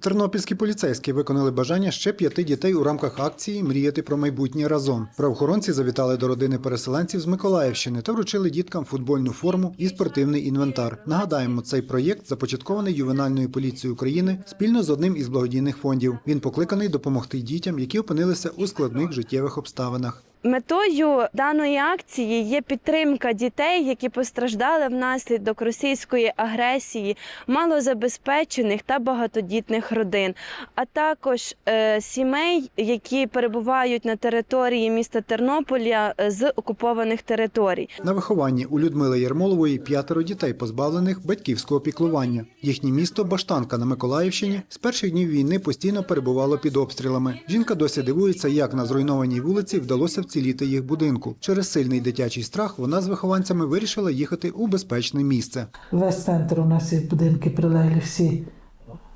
Тернопільські поліцейські виконали бажання ще п'яти дітей у рамках акції Мріяти про майбутнє разом. Правоохоронці завітали до родини переселенців з Миколаївщини та вручили діткам футбольну форму і спортивний інвентар. Нагадаємо, цей проєкт започаткований ювенальною поліцією України спільно з одним із благодійних фондів. Він покликаний допомогти дітям, які опинилися у складних життєвих обставинах. Метою даної акції є підтримка дітей, які постраждали внаслідок російської агресії, малозабезпечених та багатодітних родин, а також е, сімей, які перебувають на території міста Тернополя е, з окупованих територій. На вихованні у Людмили Єрмолової п'ятеро дітей, позбавлених батьківського піклування. Їхнє місто Баштанка на Миколаївщині з перших днів війни постійно перебувало під обстрілами. Жінка досі дивується, як на зруйнованій вулиці вдалося вціліти їх будинку. Через сильний дитячий страх вона з вихованцями вирішила їхати у безпечне місце. Весь центр у нас і будинки прилеглі всі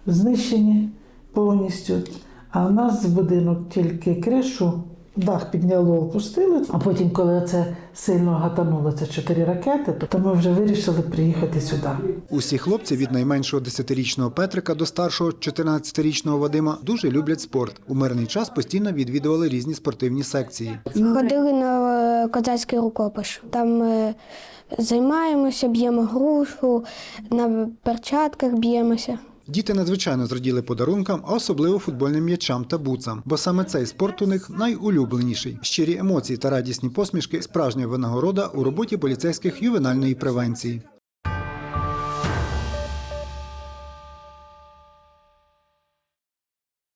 знищені повністю. А в нас будинок тільки кришу, дах підняло, опустили. А потім, коли це сильно гатануло, це чотири ракети, то ми вже вирішили приїхати сюди. Усі хлопці від найменшого 10-річного Петрика до старшого 14-річного Вадима дуже люблять спорт. У мирний час постійно відвідували різні спортивні секції. Ходили на е, козацький рукопаш. Там е, займаємося, б'ємо грушу, на перчатках б'ємося. Діти надзвичайно зраділи подарункам, а особливо футбольним м'ячам та буцам, бо саме цей спорт у них найулюбленіший. Щирі емоції та радісні посмішки справжня винагорода у роботі поліцейських ювенальної превенції.